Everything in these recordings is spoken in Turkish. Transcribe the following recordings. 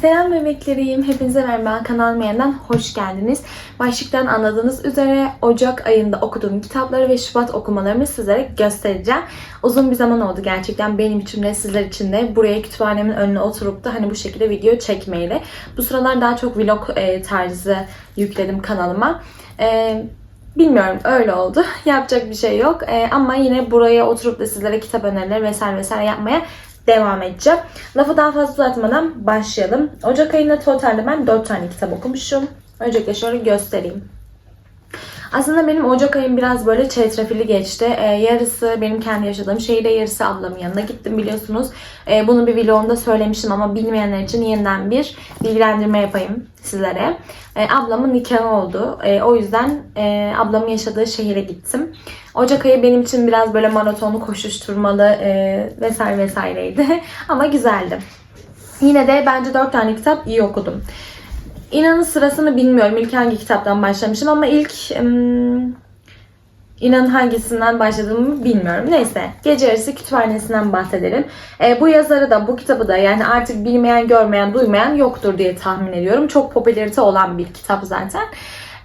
Selam bebeklerim. Hepinize merhaba. Kanalıma yeniden hoş geldiniz. Başlıktan anladığınız üzere Ocak ayında okuduğum kitapları ve Şubat okumalarımı sizlere göstereceğim. Uzun bir zaman oldu gerçekten benim için de sizler için de buraya kütüphanemin önüne oturup da hani bu şekilde video çekmeyle. Bu sıralar daha çok vlog e, tarzı yükledim kanalıma. E, Bilmiyorum öyle oldu. Yapacak bir şey yok. Ee, ama yine buraya oturup da sizlere kitap önerileri vesaire vesaire yapmaya devam edeceğim. Lafı daha fazla uzatmadan başlayalım. Ocak ayında totalde ben 4 tane kitap okumuşum. Öncelikle şöyle göstereyim. Aslında benim Ocak ayım biraz böyle çetrefilli geçti. Ee, yarısı benim kendi yaşadığım şehirde, yarısı ablamın yanına gittim biliyorsunuz. Ee, bunu bir vlogumda söylemiştim ama bilmeyenler için yeniden bir bilgilendirme yapayım sizlere. Ee, ablamın nikahı oldu. Ee, o yüzden e, ablamın yaşadığı şehire gittim. Ocak ayı benim için biraz böyle maratonlu, koşuşturmalı e, vesaire vesaireydi. ama güzeldi. Yine de bence 4 tane kitap iyi okudum. İnanın sırasını bilmiyorum. İlk hangi kitaptan başlamışım ama ilk ım, hangisinden başladığımı bilmiyorum. Neyse gece yarısı kütüphanesinden bahsedelim. E, bu yazarı da bu kitabı da yani artık bilmeyen, görmeyen, duymayan yoktur diye tahmin ediyorum. Çok popülarite olan bir kitap zaten.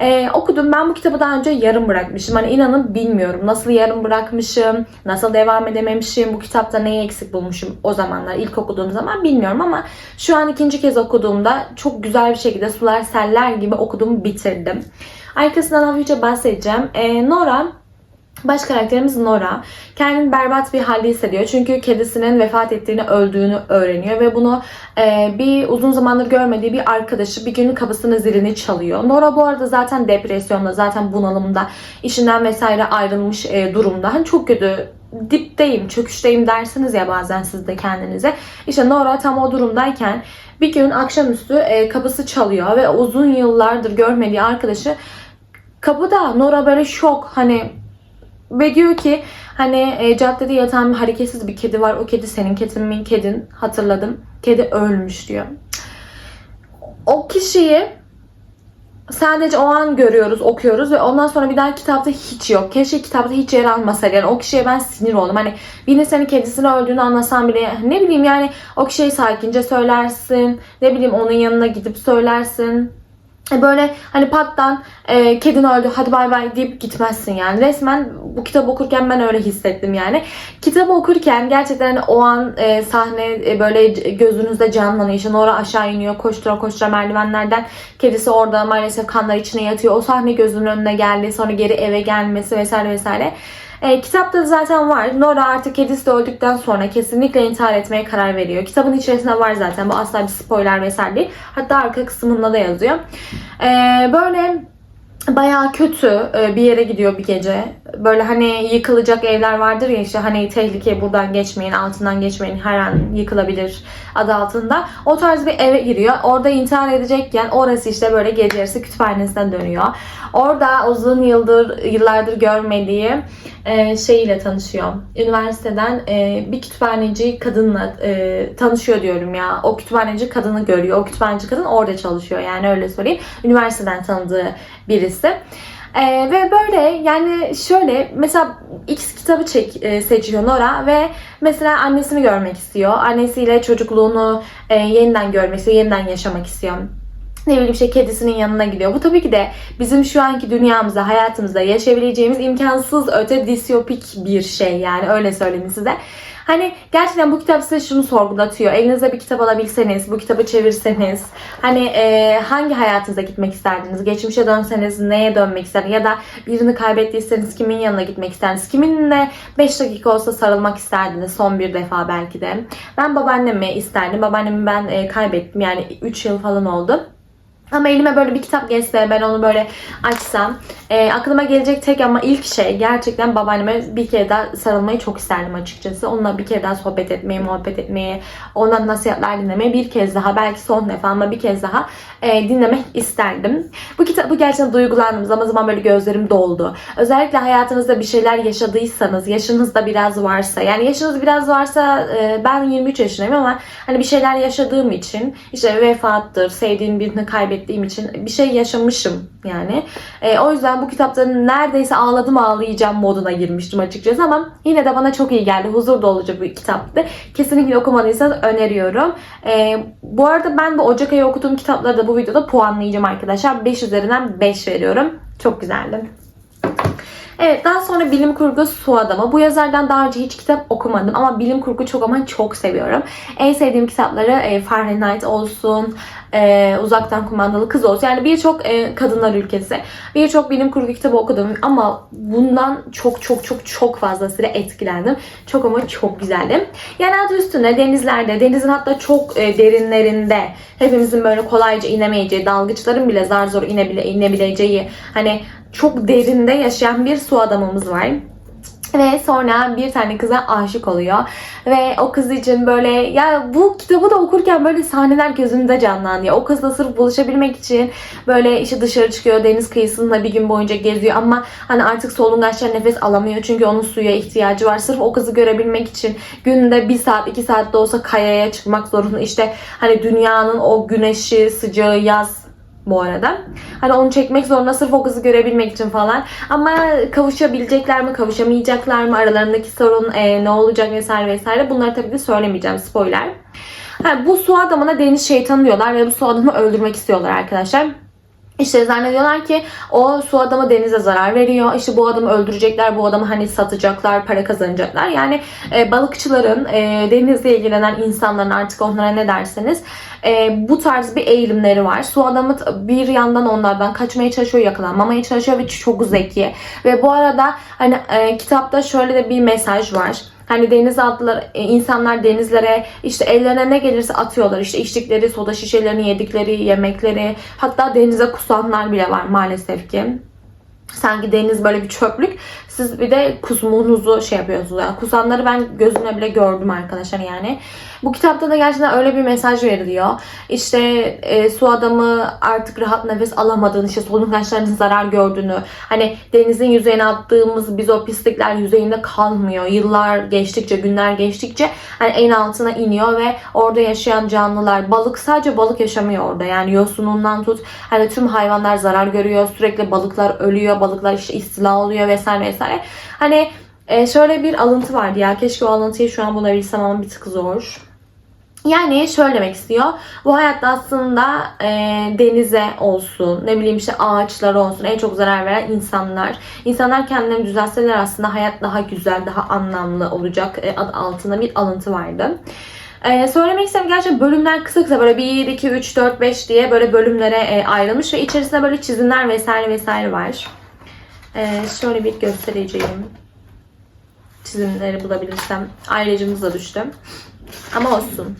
Ee, okudum. Ben bu kitabı daha önce yarım bırakmışım. Hani inanın bilmiyorum. Nasıl yarım bırakmışım, nasıl devam edememişim, bu kitapta neyi eksik bulmuşum o zamanlar, ilk okuduğum zaman bilmiyorum ama şu an ikinci kez okuduğumda çok güzel bir şekilde sular seller gibi okudum, bitirdim. Arkasından hafifçe bahsedeceğim. Ee, Nora Baş karakterimiz Nora. Kendini berbat bir halde hissediyor. Çünkü kedisinin vefat ettiğini, öldüğünü öğreniyor ve bunu e, bir uzun zamandır görmediği bir arkadaşı bir gün kapısının zilini çalıyor. Nora bu arada zaten depresyonda, zaten bunalımda, işinden vesaire ayrılmış e, durumda. Hani çok kötü dipteyim, çöküşteyim dersiniz ya bazen siz de kendinize. İşte Nora tam o durumdayken bir gün akşamüstü e, kapısı çalıyor ve uzun yıllardır görmediği arkadaşı kapıda Nora böyle şok hani ve diyor ki hani e, caddede yatan hareketsiz bir kedi var. O kedi senin kedin mi? Kedin. Hatırladım. Kedi ölmüş diyor. O kişiyi sadece o an görüyoruz, okuyoruz ve ondan sonra bir daha kitapta hiç yok. Keşke kitapta hiç yer almasaydı. Yani o kişiye ben sinir oldum. Hani birine senin kedisini öldüğünü anlasan bile ne bileyim yani o kişiye sakince söylersin. Ne bileyim onun yanına gidip söylersin. E, Böyle hani pattan e, kedin öldü hadi bay bay deyip gitmezsin yani. Resmen bu kitabı okurken ben öyle hissettim yani. Kitabı okurken gerçekten hani o an e, sahne e, böyle gözünüzde canlanıyor. İşte Nora aşağı iniyor koştura koştura merdivenlerden. Kedisi orada maalesef kanlar içine yatıyor. O sahne gözünün önüne geldi. Sonra geri eve gelmesi vesaire vesaire. E, kitapta zaten var. Nora artık kedisi de öldükten sonra kesinlikle intihar etmeye karar veriyor. Kitabın içerisinde var zaten. Bu asla bir spoiler vesaire değil. Hatta arka kısmında da yazıyor. E, böyle bayağı kötü e, bir yere gidiyor bir gece. Böyle hani yıkılacak evler vardır ya işte hani tehlike buradan geçmeyin, altından geçmeyin, her an yıkılabilir adı altında. O tarz bir eve giriyor. Orada intihar edecekken orası işte böyle gece yarısı kütüphanesinden dönüyor. Orada uzun yıldır yıllardır görmediği e, şeyiyle tanışıyor. Üniversiteden e, bir kütüphaneci kadınla e, tanışıyor diyorum ya. O kütüphaneci kadını görüyor. O kütüphaneci kadın orada çalışıyor yani öyle söyleyeyim. Üniversiteden tanıdığı birisi. Ee, ve böyle yani şöyle mesela X kitabı çek, e, seçiyor Nora ve mesela annesini görmek istiyor. Annesiyle çocukluğunu e, yeniden görmek istiyor, yeniden yaşamak istiyor ne bileyim şey kedisinin yanına gidiyor. Bu tabii ki de bizim şu anki dünyamızda, hayatımızda yaşayabileceğimiz imkansız öte distopik bir şey yani öyle söyleyeyim size. Hani gerçekten bu kitap size şunu sorgulatıyor. Elinizde bir kitap alabilseniz, bu kitabı çevirseniz, hani e, hangi hayatınıza gitmek isterdiniz? Geçmişe dönseniz neye dönmek isterdiniz? Ya da birini kaybettiyseniz kimin yanına gitmek isterdiniz? Kiminle 5 dakika olsa sarılmak isterdiniz son bir defa belki de. Ben babaannemi isterdim. Babaannemi ben e, kaybettim yani 3 yıl falan oldu. Ama elime böyle bir kitap geçse ben onu böyle açsam e, aklıma gelecek tek ama ilk şey gerçekten babaanneme bir kere daha sarılmayı çok isterdim açıkçası. Onunla bir kere daha sohbet etmeyi, muhabbet etmeyi, ondan nasihatler dinlemeyi bir kez daha belki son defa ama bir kez daha e, dinlemek isterdim. Bu kitap bu gerçekten duygulandım. Zaman zaman böyle gözlerim doldu. Özellikle hayatınızda bir şeyler yaşadıysanız, yaşınızda biraz varsa yani yaşınız biraz varsa e, ben 23 yaşındayım ama hani bir şeyler yaşadığım için işte vefattır, sevdiğim birini kaybettiğim kaybettiğim için bir şey yaşamışım yani. E, o yüzden bu kitapların neredeyse ağladım ağlayacağım moduna girmiştim açıkçası ama yine de bana çok iyi geldi. Huzur dolucu bir kitaptı. Kesinlikle okumadıysanız öneriyorum. E, bu arada ben bu Ocak ayı okuduğum kitapları da bu videoda puanlayacağım arkadaşlar. 5 üzerinden 5 veriyorum. Çok güzeldi. Evet daha sonra bilim kurgu Su Adamı. Bu yazardan daha önce hiç kitap okumadım ama bilim kurgu çok ama çok seviyorum. En sevdiğim kitapları e, Fahrenheit olsun, e, Uzaktan Kumandalı Kız olsun. Yani birçok e, kadınlar ülkesi. Birçok bilim kurgu kitabı okudum ama bundan çok çok çok çok fazlasıyla etkilendim. Çok ama çok güzeldi. Yani adı üstünde denizlerde, denizin hatta çok e, derinlerinde hepimizin böyle kolayca inemeyeceği, dalgıçların bile zar zor inebile, inebileceği hani çok derinde yaşayan bir su adamımız var. Ve sonra bir tane kıza aşık oluyor. Ve o kız için böyle ya bu kitabı da okurken böyle sahneler gözümde canlanıyor. O kızla sırf buluşabilmek için böyle işte dışarı çıkıyor deniz kıyısında bir gün boyunca geziyor ama hani artık solungaçlar nefes alamıyor çünkü onun suya ihtiyacı var. Sırf o kızı görebilmek için günde bir saat iki saat de olsa kayaya çıkmak zorunda. İşte hani dünyanın o güneşi sıcağı yaz bu arada. Hani onu çekmek zorunda sırf o kızı görebilmek için falan. Ama kavuşabilecekler mi, kavuşamayacaklar mı, aralarındaki sorun e, ne olacak vesaire vesaire. Bunları tabii ki söylemeyeceğim spoiler. Ha, bu su adamına deniz şeytanı diyorlar ve bu su adamı öldürmek istiyorlar arkadaşlar. İşte zannediyorlar ki o su adamı denize zarar veriyor. İşte bu adamı öldürecekler, bu adamı hani satacaklar, para kazanacaklar. Yani e, balıkçıların, e, denizle ilgilenen insanların artık onlara ne derseniz e, bu tarz bir eğilimleri var. Su adamı bir yandan onlardan kaçmaya çalışıyor, yakalanmamaya çalışıyor ve çok zeki. Ve bu arada hani e, kitapta şöyle de bir mesaj var. Hani deniz atlılar, e, insanlar denizlere işte ellerine ne gelirse atıyorlar. İşte içtikleri soda şişelerini, yedikleri yemekleri, hatta denize kusanlar bile var maalesef ki. Sanki deniz böyle bir çöplük. Siz bir de kusumunuzu şey yapıyorsunuz. Yani kusanları ben gözümle bile gördüm arkadaşlar yani. Bu kitapta da gerçekten öyle bir mesaj veriliyor. İşte e, su adamı artık rahat nefes alamadığını, işte solungaçlarının zarar gördüğünü, hani denizin yüzeyine attığımız biz o pislikler yüzeyinde kalmıyor. Yıllar geçtikçe, günler geçtikçe hani en altına iniyor ve orada yaşayan canlılar, balık sadece balık yaşamıyor orada. Yani yosunundan tut, hani tüm hayvanlar zarar görüyor. Sürekli balıklar ölüyor, balıklar işte istila oluyor vesaire vesaire. Hani e, şöyle bir alıntı vardı ya. Keşke o alıntıyı şu an bulabilsem ama bir tık zor. Yani şöyle demek istiyor. Bu hayatta aslında e, denize olsun, ne bileyim işte ağaçlara olsun en çok zarar veren insanlar. İnsanlar kendilerini düzelseler aslında hayat daha güzel, daha anlamlı olacak e, adı altında bir alıntı vardı. Ee, söylemek istediğim gerçekten bölümler kısa kısa böyle 1, 2, 3, 4, 5 diye böyle bölümlere e, ayrılmış ve içerisinde böyle çizimler vesaire vesaire var. Ee, şöyle bir göstereceğim. Çizimleri bulabilirsem. Ayrıcımız da düştü. Ama olsun.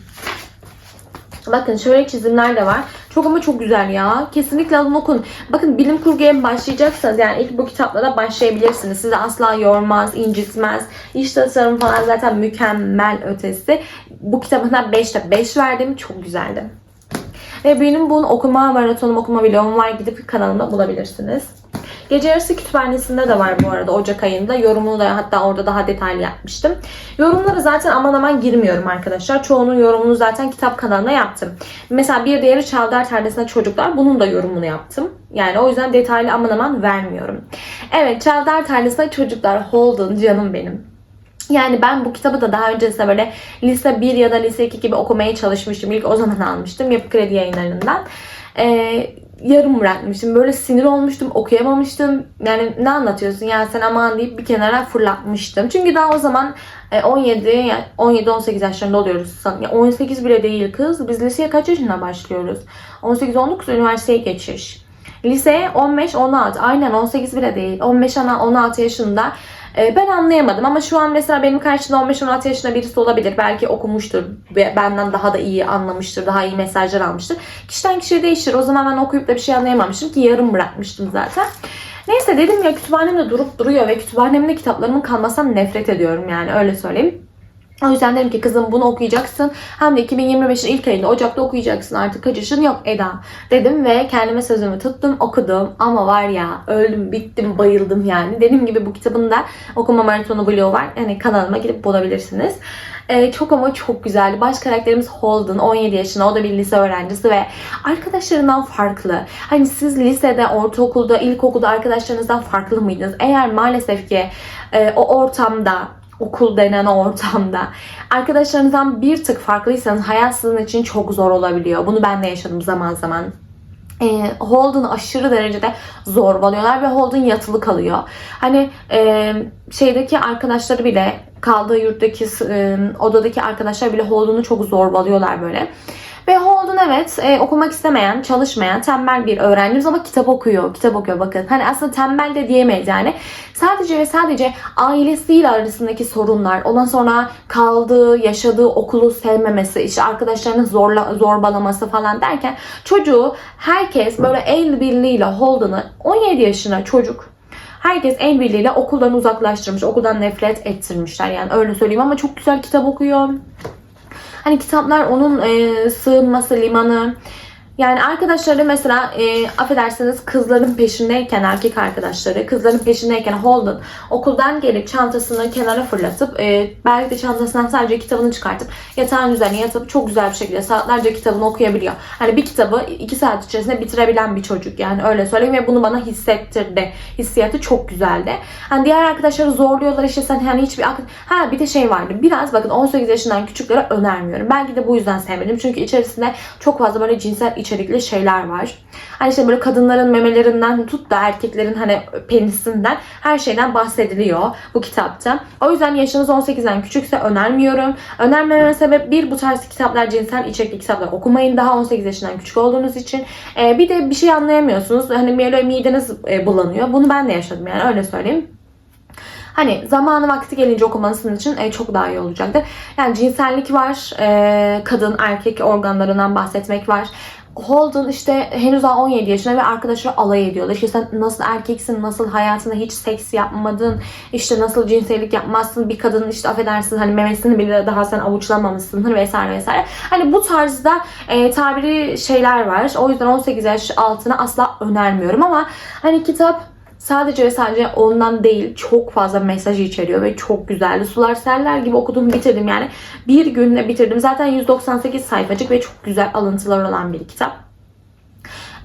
Bakın şöyle çizimler de var. Çok ama çok güzel ya. Kesinlikle alın okun. Bakın bilim kurguya başlayacaksanız yani ilk bu kitaplara başlayabilirsiniz. Sizi asla yormaz, incitmez. İş tasarım falan zaten mükemmel ötesi. Bu kitabına 5'te 5 verdim. Çok güzeldi. Ve benim bunun okuma maratonum okuma videom var. Gidip kanalımda bulabilirsiniz. Gece yarısı kütüphanesinde de var bu arada Ocak ayında. Yorumunu da hatta orada daha detaylı yapmıştım. Yorumlara zaten aman aman girmiyorum arkadaşlar. Çoğunun yorumunu zaten kitap kanalına yaptım. Mesela bir diğeri Çavdar Terdesine Çocuklar. Bunun da yorumunu yaptım. Yani o yüzden detaylı aman aman vermiyorum. Evet Çavdar Terdesine Çocuklar Holden canım benim. Yani ben bu kitabı da daha öncesinde böyle lise 1 ya da lise 2 gibi okumaya çalışmıştım. İlk o zaman almıştım Yapı Kredi yayınlarından. Ee, yarım bırakmıştım. Böyle sinir olmuştum. Okuyamamıştım. Yani ne anlatıyorsun ya sen aman deyip bir kenara fırlatmıştım. Çünkü daha o zaman 17 yani 17-18 yaşlarında oluyoruz. Yani 18 bile değil kız. Biz liseye kaç yaşında başlıyoruz? 18-19 üniversiteye geçiş. Liseye 15-16. Aynen 18 bile değil. 15-16 yaşında e, ben anlayamadım ama şu an mesela benim karşımda 15-16 yaşında birisi olabilir. Belki okumuştur. Benden daha da iyi anlamıştır. Daha iyi mesajlar almıştır. Kişiden kişiye değişir. O zaman ben okuyup da bir şey anlayamamıştım ki yarım bırakmıştım zaten. Neyse dedim ya kütüphanemde durup duruyor ve kütüphanemde kitaplarımın kalmasından nefret ediyorum yani öyle söyleyeyim. O yüzden dedim ki kızım bunu okuyacaksın. Hem de 2025'in ilk ayında Ocak'ta okuyacaksın artık kaçışın yok Eda. Dedim ve kendime sözümü tuttum okudum. Ama var ya öldüm bittim bayıldım yani. Dediğim gibi bu kitabın da okuma maratonu bloğu var. Yani kanalıma gidip bulabilirsiniz. Ee, çok ama çok güzeldi. Baş karakterimiz Holden 17 yaşında. O da bir lise öğrencisi ve arkadaşlarından farklı. Hani siz lisede, ortaokulda, ilkokulda arkadaşlarınızdan farklı mıydınız? Eğer maalesef ki e, o ortamda okul denen ortamda arkadaşlarınızdan bir tık farklıysanız hayat sizin için çok zor olabiliyor. Bunu ben de yaşadım zaman zaman e, Holden aşırı derecede zorbalıyorlar ve Holden yatılı kalıyor. Hani e, şeydeki arkadaşları bile kaldığı yurttaki e, odadaki arkadaşlar bile Holden'u çok zorbalıyorlar böyle. Ve Holden evet e, okumak istemeyen, çalışmayan, tembel bir öğrencimiz ama kitap okuyor. Kitap okuyor bakın. Hani aslında tembel de diyemeyiz yani. Sadece ve sadece ailesiyle arasındaki sorunlar, ondan sonra kaldığı, yaşadığı okulu sevmemesi, işte arkadaşlarının zorla, zorbalaması falan derken çocuğu herkes böyle el birliğiyle Holden'ı 17 yaşına çocuk Herkes el birliğiyle okuldan uzaklaştırmış, okuldan nefret ettirmişler yani öyle söyleyeyim ama çok güzel kitap okuyor. Hani kitaplar onun e, sığınması, limanı. Yani arkadaşları mesela e, affedersiniz kızların peşindeyken erkek arkadaşları kızların peşindeyken Holden okuldan gelip çantasını kenara fırlatıp e, belki de çantasından sadece kitabını çıkartıp yatağın üzerine yatıp çok güzel bir şekilde saatlerce kitabını okuyabiliyor. Hani bir kitabı iki saat içerisinde bitirebilen bir çocuk yani öyle söyleyeyim ve bunu bana hissettirdi. Hissiyatı çok güzeldi. Hani diğer arkadaşları zorluyorlar işte sen hani hiçbir akıl... Ha bir de şey vardı biraz bakın 18 yaşından küçüklere önermiyorum. Belki de bu yüzden sevmedim. Çünkü içerisinde çok fazla böyle cinsel içerikli şeyler var. Hani işte böyle kadınların memelerinden tut da erkeklerin hani penisinden her şeyden bahsediliyor bu kitapta. O yüzden yaşınız 18'den küçükse önermiyorum. Önermeme sebep bir bu tarz kitaplar cinsel içerikli kitaplar okumayın daha 18 yaşından küçük olduğunuz için. Ee, bir de bir şey anlayamıyorsunuz. Hani böyle mideniz e, bulanıyor. Bunu ben de yaşadım yani öyle söyleyeyim. Hani zamanı vakti gelince okumanız sizin için e, çok daha iyi olacaktır. Yani cinsellik var, e, kadın erkek organlarından bahsetmek var. Holden işte henüz daha 17 yaşında ve arkadaşları alay ediyorlar. İşte sen nasıl erkeksin, nasıl hayatında hiç seks yapmadın, işte nasıl cinsellik yapmazsın, bir kadının işte affedersin hani memesini bile daha sen avuçlamamışsın hani vesaire vesaire. Hani bu tarzda e, tabiri şeyler var. O yüzden 18 yaş altına asla önermiyorum ama hani kitap Sadece ve sadece ondan değil çok fazla mesaj içeriyor ve çok güzeldi. Sular seller gibi okudum bitirdim yani. Bir günde bitirdim. Zaten 198 sayfacık ve çok güzel alıntılar olan bir kitap.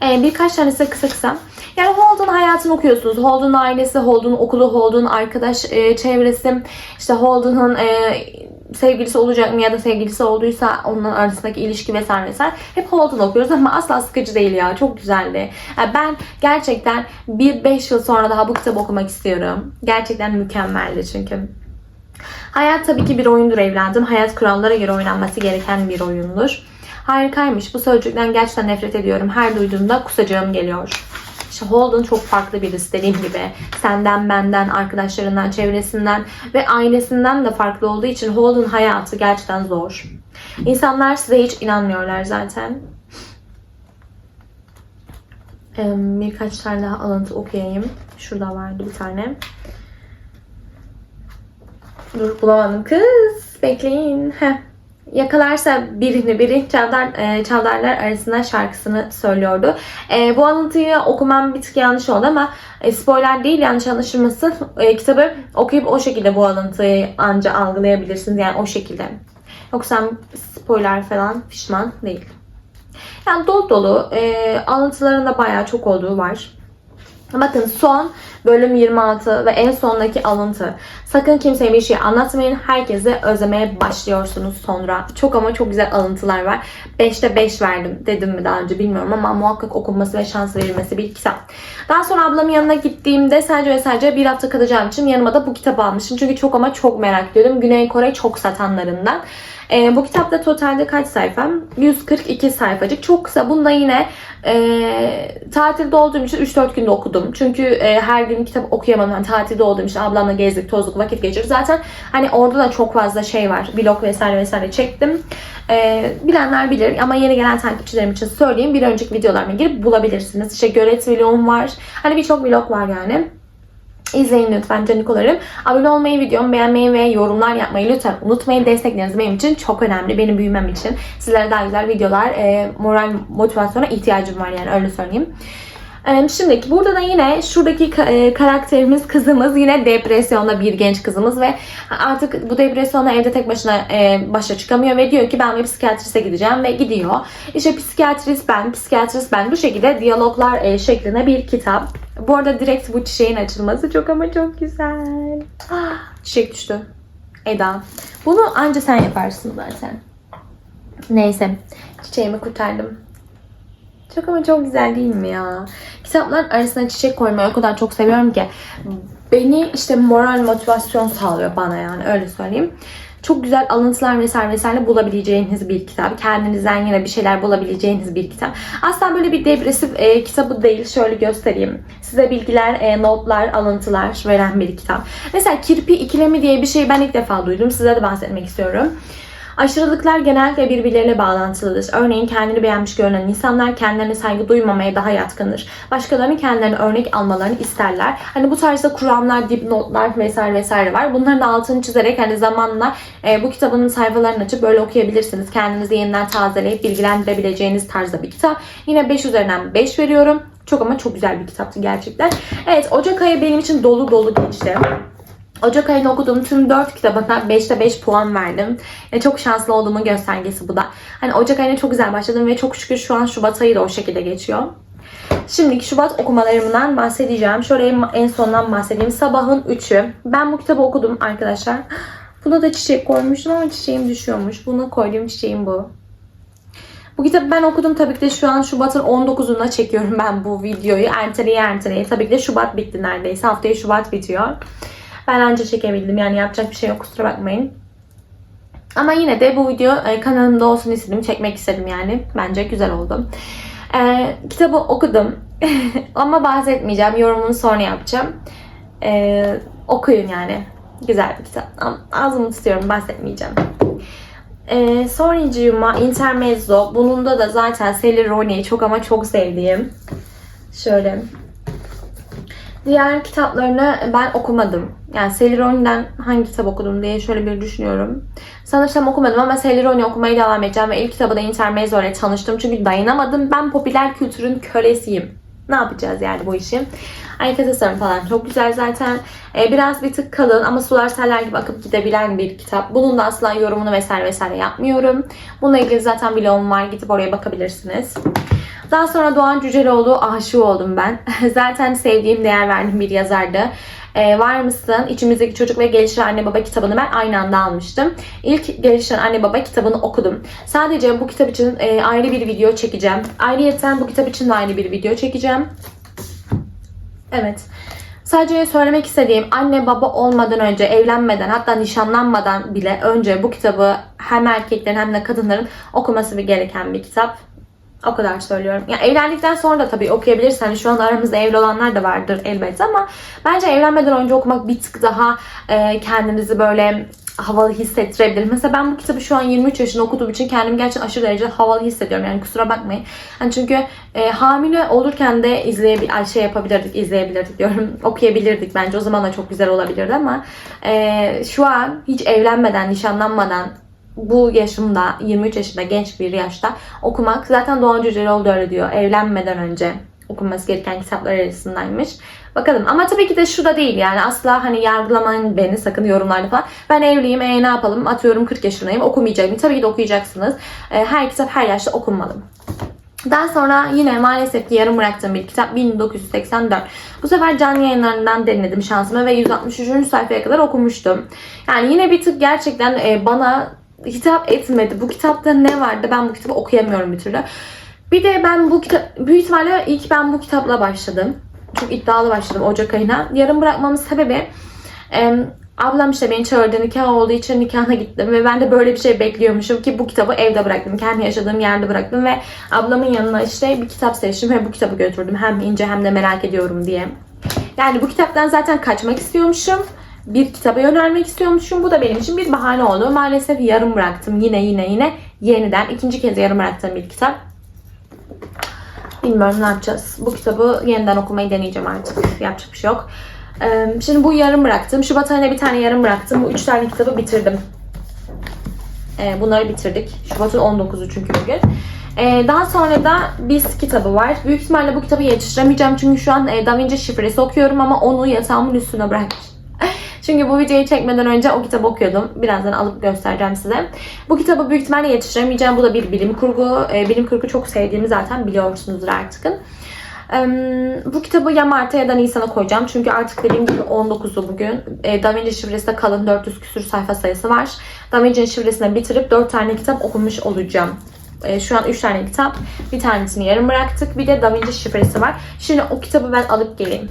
Ee, birkaç tanesi kısa kısa. Yani Holden hayatını okuyorsunuz. Holden ailesi, Holden okulu, Holden arkadaş e, çevresi, işte Holden'ın e, sevgilisi olacak mı ya da sevgilisi olduysa onun arasındaki ilişki vesaire vesaire hep Holden okuyoruz ama asla sıkıcı değil ya. Çok güzeldi. Yani ben gerçekten bir 5 yıl sonra daha bu kitabı okumak istiyorum. Gerçekten mükemmeldi çünkü. Hayat tabii ki bir oyundur evladım. Hayat kurallara göre oynanması gereken bir oyundur. Harikaymış. Bu sözcükten gerçekten nefret ediyorum. Her duyduğumda kusacağım geliyor. İşte Holden çok farklı birisi dediğim gibi. Senden, benden, arkadaşlarından, çevresinden ve ailesinden de farklı olduğu için Holden hayatı gerçekten zor. İnsanlar size hiç inanmıyorlar zaten. Birkaç tane daha alıntı okuyayım. Şurada vardı bir tane. Dur bulamadım kız. Bekleyin. Heh. Yakalarsa birini biri Çavdar, e, Çavdarlar arasında şarkısını söylüyordu. E, bu alıntıyı okumam bir tık yanlış oldu ama e, spoiler değil yanlış anlaşılmasın. E, kitabı okuyup o şekilde bu alıntıyı anca algılayabilirsiniz. Yani o şekilde. Yoksa spoiler falan pişman değil. Yani dolu dolu e, alıntılarında bayağı çok olduğu var. Bakın son bölüm 26 ve en sondaki alıntı. Sakın kimseye bir şey anlatmayın. Herkese özlemeye başlıyorsunuz sonra. Çok ama çok güzel alıntılar var. 5'te 5 verdim dedim mi daha önce bilmiyorum ama muhakkak okunması ve şans verilmesi bir kitap. Daha sonra ablamın yanına gittiğimde sadece ve sadece bir hafta kalacağım için yanıma da bu kitabı almışım. Çünkü çok ama çok merak ediyordum. Güney Kore çok satanlarından. E, bu kitapta totalde kaç sayfa? 142 sayfacık. Çok kısa. Bunda yine e, tatilde olduğum için 3-4 günde okudum. Çünkü e, her gün kitap okuyamam. Yani tatilde olduğum için ablamla gezdik, tozduk, vakit geçirdik. Zaten hani orada da çok fazla şey var. Blog vesaire vesaire çektim. E, bilenler bilir ama yeni gelen takipçilerim için söyleyeyim. Bir önceki videolarıma girip bulabilirsiniz. İşte gölet vlogum var. Hani birçok vlog var yani. İzleyin lütfen canikolarım. Abone olmayı, videomu beğenmeyi ve yorumlar yapmayı lütfen unutmayın. Destekleriniz benim için çok önemli. Benim büyümem için. Sizlere daha güzel videolar, e, moral motivasyona ihtiyacım var yani öyle söyleyeyim. Ee, Şimdi burada da yine şuradaki e, karakterimiz kızımız yine depresyonda bir genç kızımız ve artık bu depresyonla evde tek başına e, başa çıkamıyor ve diyor ki ben bir psikiyatriste gideceğim ve gidiyor. İşte psikiyatrist ben, psikiyatrist ben bu şekilde diyaloglar e, şeklinde bir kitap. Bu arada direkt bu çiçeğin açılması çok ama çok güzel. Ah, çiçek düştü. Eda. Bunu anca sen yaparsın zaten. Neyse. Çiçeğimi kurtardım. Çok ama çok güzel değil mi ya? Kitapların arasına çiçek koymayı o kadar çok seviyorum ki. Beni işte moral motivasyon sağlıyor bana yani öyle söyleyeyim. Çok güzel alıntılar vesaire vesaire bulabileceğiniz bir kitap. Kendinizden yine bir şeyler bulabileceğiniz bir kitap. Asla böyle bir depresif e, kitabı değil. Şöyle göstereyim. Size bilgiler, e, notlar, alıntılar veren bir kitap. Mesela kirpi ikilemi diye bir şeyi ben ilk defa duydum. Size de bahsetmek istiyorum. Aşırılıklar genellikle birbirleriyle bağlantılıdır. Örneğin kendini beğenmiş görünen insanlar kendilerine saygı duymamaya daha yatkındır. Başkalarının kendilerine örnek almalarını isterler. Hani bu tarzda kuramlar, dipnotlar vesaire vesaire var. Bunların altını çizerek hani zamanla e, bu kitabın sayfalarını açıp böyle okuyabilirsiniz. Kendinizi yeniden tazeleyip bilgilendirebileceğiniz tarzda bir kitap. Yine 5 üzerinden 5 veriyorum. Çok ama çok güzel bir kitaptı gerçekten. Evet Ocak ayı benim için dolu dolu geçti. Ocak ayında okuduğum tüm 4 kitabına 5'te 5 puan verdim. E, çok şanslı olduğumun göstergesi bu da. Hani Ocak ayına çok güzel başladım ve çok şükür şu an Şubat ayı da o şekilde geçiyor. Şimdiki Şubat okumalarımdan bahsedeceğim. Şöyle en- sondan bahsedeyim. Sabahın 3'ü. Ben bu kitabı okudum arkadaşlar. Buna da çiçek koymuştum ama çiçeğim düşüyormuş. Buna koyduğum çiçeğim bu. Bu kitabı ben okudum. Tabii ki de şu an Şubat'ın 19'unda çekiyorum ben bu videoyu. Erteleye erteleye. Tabii ki de Şubat bitti neredeyse. Haftaya Şubat bitiyor. Ben anca çekebildim. Yani yapacak bir şey yok. Kusura bakmayın. Ama yine de bu video e, kanalımda olsun istedim. Çekmek istedim yani. Bence güzel oldu. E, kitabı okudum. Ama bahsetmeyeceğim. Yorumunu sonra yapacağım. E, okuyun yani. Güzel bir kitap. Ağzımı tutuyorum. Bahsetmeyeceğim. E, sonracığıma Intermezzo. Bununda da zaten Sally Rooney'i çok ama çok sevdiğim. Şöyle Diğer kitaplarını ben okumadım. Yani Celeron'dan hangi kitap okudum diye şöyle bir düşünüyorum. Sanırsam okumadım ama Celeroni okumaya devam edeceğim ve ilk kitabı da Intermezzo ile tanıştım. Çünkü dayanamadım. Ben popüler kültürün kölesiyim. Ne yapacağız yani bu işi? Arka tasarım falan çok güzel zaten. Ee, biraz bir tık kalın ama sular seller gibi akıp gidebilen bir kitap. Bunun da asla yorumunu vesaire vesaire yapmıyorum. Bununla ilgili zaten vlogum var. Gidip oraya bakabilirsiniz. Daha sonra Doğan Cüceloğlu aşığı oldum ben. Zaten sevdiğim, değer verdiğim bir yazardı. Ee, var mısın? İçimizdeki Çocuk ve Gelişen Anne Baba kitabını ben aynı anda almıştım. İlk Gelişen Anne Baba kitabını okudum. Sadece bu kitap için e, ayrı bir video çekeceğim. Ayrıyeten bu kitap için de ayrı bir video çekeceğim. Evet. Sadece söylemek istediğim anne baba olmadan önce, evlenmeden hatta nişanlanmadan bile önce bu kitabı hem erkeklerin hem de kadınların okuması gereken bir kitap. O kadar söylüyorum. Ya evlendikten sonra da tabii okuyabilirsin. Hani şu an aramızda evli olanlar da vardır elbette ama bence evlenmeden önce okumak bir tık daha e, kendinizi böyle havalı hissettirebilir. Mesela ben bu kitabı şu an 23 yaşında okuduğum için kendimi gerçekten aşırı derecede havalı hissediyorum. Yani kusura bakmayın. Yani çünkü e, hamile olurken de izleyebil şey yapabilirdik, izleyebilirdik diyorum. Okuyabilirdik bence. O zaman da çok güzel olabilirdi ama e, şu an hiç evlenmeden, nişanlanmadan bu yaşımda 23 yaşında genç bir yaşta okumak zaten Doğan Cüceloğlu da öyle diyor. Evlenmeden önce okunması gereken kitaplar arasındaymış. Bakalım ama tabii ki de şu da değil yani asla hani yargılamayın beni sakın yorumlarda falan. Ben evliyim e ne yapalım atıyorum 40 yaşındayım okumayacağım. Tabii ki de okuyacaksınız. E, her kitap her yaşta okunmalı. Daha sonra yine maalesef ki yarım bıraktığım bir kitap 1984. Bu sefer canlı yayınlarından denedim şansımı ve 163. sayfaya kadar okumuştum. Yani yine bir tık gerçekten e, bana hitap etmedi. Bu kitapta ne vardı ben bu kitabı okuyamıyorum bir türlü. Bir de ben bu kitap, büyük ihtimalle ilk ben bu kitapla başladım. Çok iddialı başladım Ocak ayına. Yarım bırakmamın sebebi e, ablam işte beni çağırdı nikah olduğu için nikahına gittim ve ben de böyle bir şey bekliyormuşum ki bu kitabı evde bıraktım. Kendi yaşadığım yerde bıraktım ve ablamın yanına işte bir kitap seçtim ve bu kitabı götürdüm. Hem ince hem de merak ediyorum diye. Yani bu kitaptan zaten kaçmak istiyormuşum. Bir kitaba yönelmek istiyormuşum. Bu da benim için bir bahane oldu. Maalesef yarım bıraktım. Yine yine yine yeniden ikinci kez yarım bıraktığım bir kitap. Bilmiyorum ne yapacağız. Bu kitabı yeniden okumayı deneyeceğim artık. Yapacak bir şey yok. Ee, Şimdi bu yarım bıraktım. Şubat ayında bir tane yarım bıraktım. Bu üç tane kitabı bitirdim. Ee, Bunları bitirdik. Şubat'ın 19'u çünkü bugün. Ee, daha sonra da Biz kitabı var. Büyük ihtimalle bu kitabı yetiştiremeyeceğim çünkü şu an e, Da Vinci şifresi okuyorum ama onu yatağımın üstüne bırakmış. Çünkü bu videoyu çekmeden önce o kitabı okuyordum. Birazdan alıp göstereceğim size. Bu kitabı büyük ihtimalle yetiştiremeyeceğim. Bu da bir bilim kurgu. Ee, bilim kurgu çok sevdiğimi zaten biliyorsunuzdur artık. Ee, bu kitabı ya Mart'a ya da Nisan'a koyacağım. Çünkü artık dediğim gibi 19'u bugün. Ee, Da Vinci şifresinde kalın 400 küsür sayfa sayısı var. Da Vinci'nin şifresini bitirip 4 tane kitap okumuş olacağım. Ee, şu an 3 tane kitap. Bir tanesini yarım bıraktık. Bir de Da Vinci şifresi var. Şimdi o kitabı ben alıp geleyim.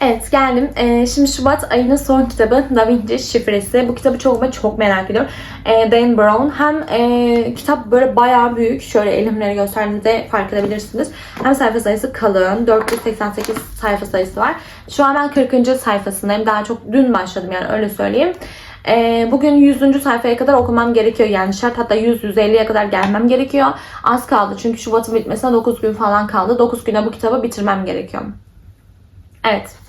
Evet geldim. Ee, şimdi Şubat ayının son kitabı Da Vinci Şifresi. Bu kitabı çok ben çok merak ediyorum. Ee, Dan Brown. Hem e, kitap böyle bayağı büyük. Şöyle elimleri gösterdiğinizde fark edebilirsiniz. Hem sayfa sayısı kalın. 488 sayfa sayısı var. Şu an ben 40. sayfasındayım. Daha çok dün başladım yani öyle söyleyeyim. Ee, bugün 100. sayfaya kadar okumam gerekiyor yani şart hatta 100-150'ye kadar gelmem gerekiyor. Az kaldı çünkü Şubat'ın bitmesine 9 gün falan kaldı. 9 güne bu kitabı bitirmem gerekiyor. Evet.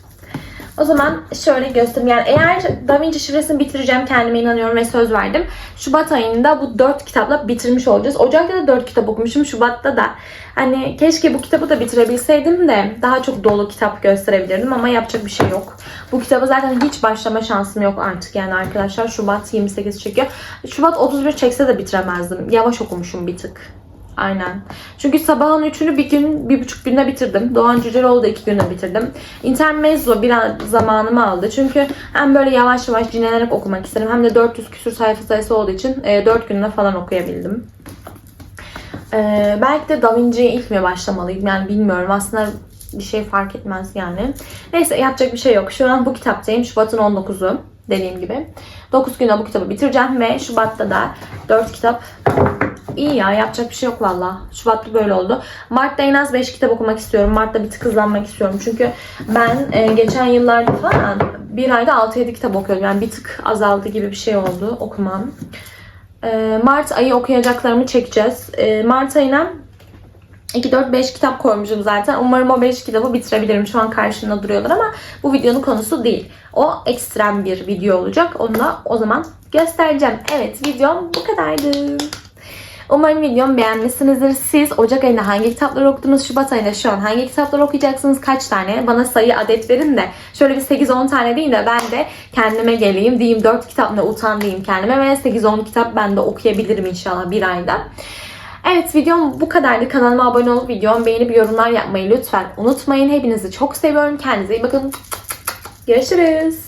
O zaman şöyle göstereyim. Yani eğer Da Vinci şifresini bitireceğim kendime inanıyorum ve söz verdim. Şubat ayında bu 4 kitapla bitirmiş olacağız. Ocak'ta da 4 kitap okumuşum. Şubat'ta da. Hani keşke bu kitabı da bitirebilseydim de daha çok dolu kitap gösterebilirdim ama yapacak bir şey yok. Bu kitabı zaten hiç başlama şansım yok artık yani arkadaşlar. Şubat 28 çekiyor. Şubat 31 çekse de bitiremezdim. Yavaş okumuşum bir tık. Aynen. Çünkü sabahın üçünü bir gün, bir buçuk günde bitirdim. Doğan Cüceloğlu da iki günde bitirdim. Intermezzo biraz zamanımı aldı. Çünkü hem böyle yavaş yavaş dinlenerek okumak istedim. Hem de 400 küsur sayfa sayısı olduğu için e, 4 günde falan okuyabildim. E, belki de Da Vinci'ye ilk mi başlamalıydım yani bilmiyorum. Aslında bir şey fark etmez yani. Neyse yapacak bir şey yok. Şu an bu kitaptayım. Şubat'ın 19'u dediğim gibi. 9 günde bu kitabı bitireceğim ve Şubat'ta da 4 kitap İyi ya yapacak bir şey yok valla. Şubat'ta böyle oldu. Mart'ta en az 5 kitap okumak istiyorum. Mart'ta bir tık hızlanmak istiyorum. Çünkü ben e, geçen yıllarda falan bir ayda 6-7 kitap okuyordum. Yani bir tık azaldı gibi bir şey oldu okumam. E, Mart ayı okuyacaklarımı çekeceğiz. E, Mart ayına 2, 4, 5 kitap koymuşum zaten. Umarım o 5 kitabı bitirebilirim. Şu an karşımda duruyorlar ama bu videonun konusu değil. O ekstrem bir video olacak. Onu da o zaman göstereceğim. Evet videom bu kadardı. Umarım videomu beğenmişsinizdir. Siz Ocak ayında hangi kitapları okudunuz? Şubat ayında şu an hangi kitapları okuyacaksınız? Kaç tane? Bana sayı adet verin de şöyle bir 8-10 tane değil de ben de kendime geleyim. Diyeyim 4 kitap ne utan kendime ve 8-10 kitap ben de okuyabilirim inşallah bir ayda. Evet videom bu kadardı. Kanalıma abone olup videomu beğenip yorumlar yapmayı lütfen unutmayın. Hepinizi çok seviyorum. Kendinize iyi bakın. Görüşürüz.